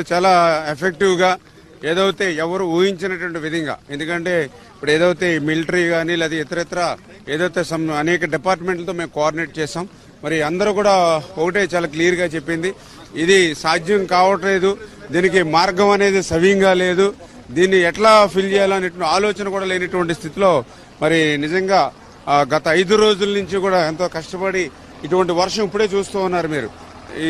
చాలా ఎఫెక్టివ్గా ఏదైతే ఎవరు ఊహించినటువంటి విధంగా ఎందుకంటే ఇప్పుడు ఏదైతే మిలిటరీ కానీ లేదా ఇతరత్ర ఏదైతే సమ్ అనేక డిపార్ట్మెంట్లతో మేము కోఆర్డినేట్ చేసాం మరి అందరూ కూడా ఒకటే చాలా క్లియర్గా చెప్పింది. ఇది సాధ్యం కావట్లేదు. దీనికి మార్గం అనేది సవ్యంగా లేదు. దీన్ని ఎట్లా ఫిల్ చేయాలనేటువంటి ఆలోచన కూడా లేనటువంటి స్థితిలో మరి నిజంగా గత ఐదు రోజుల నుంచి కూడా ఎంతో కష్టపడి ఇటువంటి వర్షం ఇప్పుడే చూస్తూ ఉన్నారు మీరు.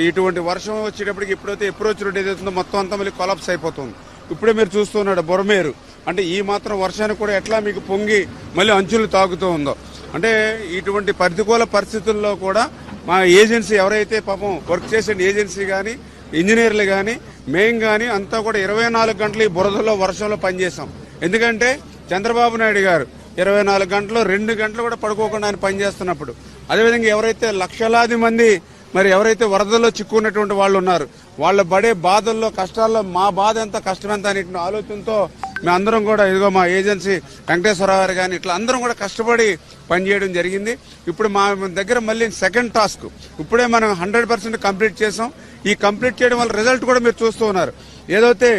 ఇటువంటి వర్షం వచ్చేటప్పటికి ఎప్పుడైతే అప్రోచ్ రోడ్ ఏదైతుందో మొత్తం అంతా మళ్ళీ కొలాప్స్ అయిపోతుంది. ఇప్పుడే మీరు చూస్తున్నాడు బొరమేరు. అంటే ఈ మాత్రం వర్షానికి కూడా ఎట్లా మీకు పొంగి మళ్ళీ అంచులు తాగుతూ ఉందో. అంటే ఇటువంటి ప్రతికూల పరిస్థితుల్లో కూడా మా ఏజెన్సీ ఎవరైతే పాపం వర్క్ చేసిన ఏజెన్సీ కానీ ఇంజనీర్లు కానీ మేం కానీ అంతా కూడా ఇరవై నాలుగు గంటలు ఈ బురదలో వర్షంలో పనిచేసాం ఎందుకంటే చంద్రబాబు నాయుడు గారు ఇరవై నాలుగు గంటలు రెండు గంటలు కూడా పడుకోకుండా ఆయన పనిచేస్తున్నప్పుడు అదేవిధంగా ఎవరైతే లక్షలాది మంది మరి ఎవరైతే వరదల్లో చిక్కున్నటువంటి వాళ్ళు ఉన్నారు వాళ్ళు పడే బాధల్లో కష్టాల్లో మా బాధ ఎంత కష్టం ఎంత అనే ఆలోచనతో మేమందరం కూడా ఇదిగో మా ఏజెన్సీ వెంకటేశ్వరరావు గారు కానీ ఇట్లా అందరం కూడా కష్టపడి పనిచేయడం జరిగింది. ఇప్పుడు మా దగ్గర మళ్ళీ సెకండ్ టాస్క్ ఇప్పుడే మనం హండ్రెడ్ పర్సెంట్ కంప్లీట్ చేసాం ఈ కంప్లీట్ చేయడం వల్ల రిజల్ట్ కూడా మీరు చూస్తూ ఉన్నారు. ఏదైతే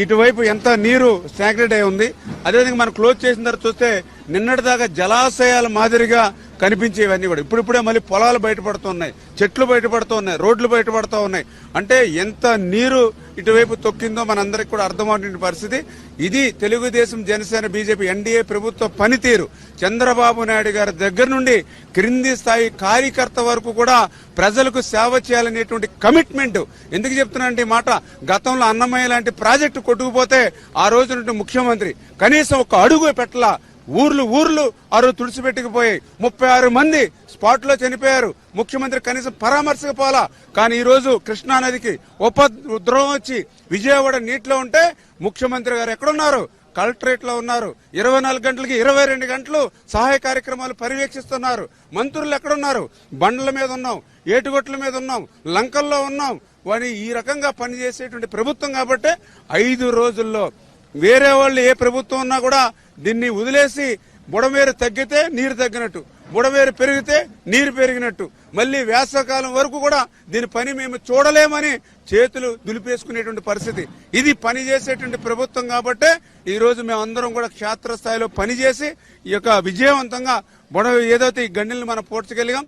ఇటువైపు ఎంత నీరు స్టాగ్నెట్ అయి ఉంది అదేవిధంగా మనం క్లోజ్ చేసిన తర్వాత చూస్తే నిన్నటి దాకా జలాశయాల మాదిరిగా కనిపించేవన్నీ కూడా. ఇప్పుడిప్పుడే మళ్ళీ పొలాలు బయటపడుతున్నాయి చెట్లు బయటపడుతూ ఉన్నాయి రోడ్లు బయటపడుతూ ఉన్నాయి అంటే ఎంత నీరు ఇటువైపు తొక్కిందో మనందరికి కూడా అర్థమవుతున్న పరిస్థితి. ఇది తెలుగుదేశం జనసేన బీజేపీ ఎన్డీఏ ప్రభుత్వ పనితీరు. చంద్రబాబు నాయుడు గారి దగ్గర నుండి క్రింది స్థాయి కార్యకర్త వరకు కూడా ప్రజలకు సేవ చేయాలనేటువంటి కమిట్మెంట్. ఎందుకు చెప్తున్నానంటే మాట గతంలో అన్నమయ్య లాంటి ప్రాజెక్టు కొట్టుకుపోతే ఆ రోజు నుండి ముఖ్యమంత్రి కనీసం ఒక అడుగు పెట్టలా ఊర్లు ఊర్లు అరు తుడిచిపెట్టుకుపోయి తుడిచిపెట్టుకుపోయాయి ముప్పై ఆరు మంది స్పాట్లో చనిపోయారు. ముఖ్యమంత్రి కనీసం పరామర్శకు పోలా. కానీ ఈ రోజు కృష్ణా నదికి ఉపద్రవం వచ్చి విజయవాడ నీటిలో ఉంటే ముఖ్యమంత్రి గారు ఎక్కడున్నారు? కలెక్టరేట్లో ఉన్నారు. ఇరవై నాలుగు గంటలకి ఇరవై రెండు గంటలు సహాయ కార్యక్రమాలు పర్యవేక్షిస్తున్నారు. మంత్రులు ఎక్కడున్నారు? బండ్ల మీద ఉన్నాం. ఏటుగొట్ల మీద ఉన్నాం. లంకల్లో ఉన్నాం. వారి ఈ రకంగా పనిచేసేటువంటి ప్రభుత్వం కాబట్టి ఐదు రోజుల్లో వేరే వాళ్ళు ఏ ప్రభుత్వం ఉన్నా కూడా దీన్ని వదిలేసి బుడమేరు తగ్గితే నీరు తగ్గినట్టు బుడమేరు పెరిగితే నీరు పెరిగినట్టు. మళ్ళీ వేసవకాలం వరకు కూడా దీని పని మేము చూడలేమని చేతులు దులిపేసుకునేటువంటి పరిస్థితి. ఇది పని చేసేటువంటి ప్రభుత్వం కాబట్టే ఈ రోజు మేము అందరం కూడా క్షేత్రస్థాయిలో పనిచేసి ఈ యొక్క విజయవంతంగా బుడ ఏదైతే ఈ గండిని మనం పోడ్చగలిగాం.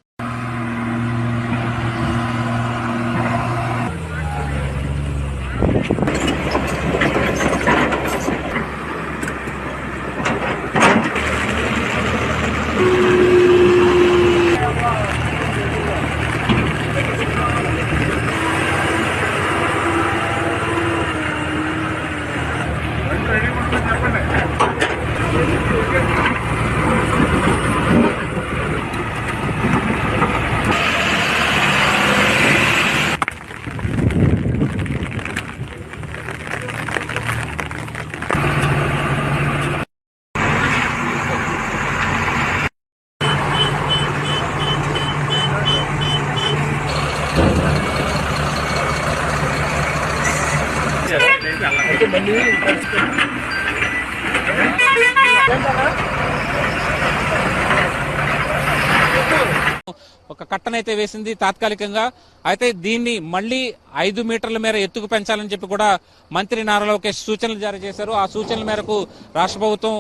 ఒక కట్టనైతే వేసింది తాత్కాలికంగా. అయితే దీన్ని మళ్ళీ ఐదు మీటర్ల మేర ఎత్తుకు పెంచాలని చెప్పి కూడా మంత్రి నారా లోకేష్ సూచనలు జారీ చేశారు. ఆ సూచనల మేరకు రాష్ట్ర ప్రభుత్వం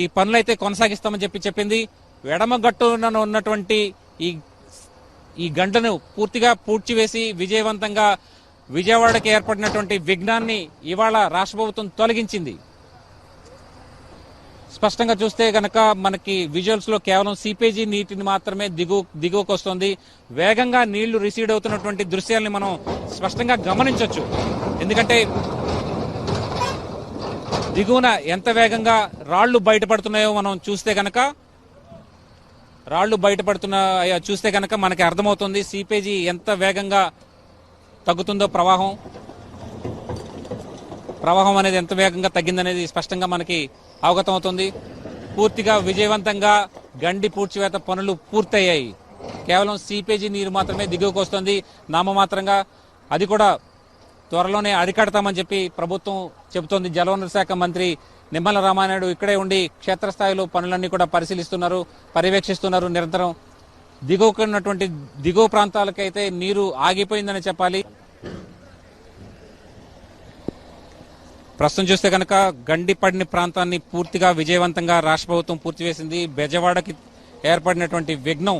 ఈ పనులైతే కొనసాగిస్తామని చెప్పి చెప్పింది. ఎడమ ఉన్నటువంటి ఈ ఈ గంటను పూర్తిగా పూడ్చివేసి విజయవంతంగా విజయవాడకి ఏర్పడినటువంటి విఘ్నాన్ని ఇవాళ రాష్ట్ర ప్రభుత్వం తొలగించింది. స్పష్టంగా చూస్తే గనక మనకి విజువల్స్లో కేవలం సిపేజీ నీటిని మాత్రమే దిగు దిగువకు వస్తుంది వేగంగా నీళ్ళు రిసీడ్ అవుతున్నటువంటి దృశ్యాల్ని మనం స్పష్టంగా గమనించవచ్చు ఎందుకంటే దిగువన ఎంత వేగంగా రాళ్ళు బయటపడుతున్నాయో మనం చూస్తే గనక రాళ్ళు బయటపడుతున్న చూస్తే గనక మనకి అర్థమవుతుంది సిపేజీ ఎంత వేగంగా తగ్గుతుందో ప్రవాహం? ప్రవాహం అనేది ఎంత వేగంగా తగ్గిందనేది స్పష్టంగా మనకి అవగతం అవుతుంది. పూర్తిగా విజయవంతంగా గండి పూడ్చివేత పనులు పూర్తయ్యాయి. కేవలం సీపేజీ నీరు మాత్రమే దిగువకు వస్తుంది నామమాత్రంగా అది కూడా త్వరలోనే అరికడతామని చెప్పి ప్రభుత్వం చెబుతోంది. జలవనరుల శాఖ మంత్రి నిమ్మల రామానాయుడు ఇక్కడే ఉండి క్షేత్రస్థాయిలో పనులన్నీ కూడా పరిశీలిస్తున్నారు పర్యవేక్షిస్తున్నారు. నిరంతరం దిగువకు ఉన్నటువంటి దిగువ ప్రాంతాలకైతే నీరు ఆగిపోయిందని చెప్పాలి. ప్రస్తుతం చూస్తే కనుక గండిపడిని ప్రాంతాన్ని పూర్తిగా విజయవంతంగా రాష్ట్ర ప్రభుత్వం పూర్తి చేసింది. బెజవాడకి ఏర్పడినటువంటి విఘ్నం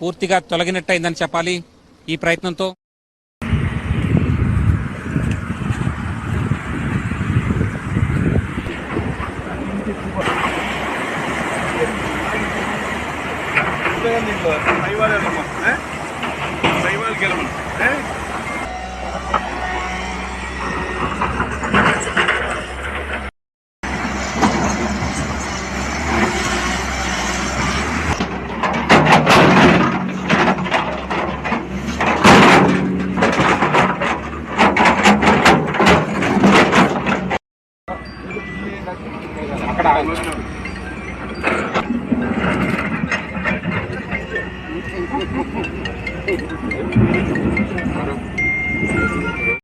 పూర్తిగా తొలగినట్టయిందని చెప్పాలి ఈ ప్రయత్నంతో. అక్కడ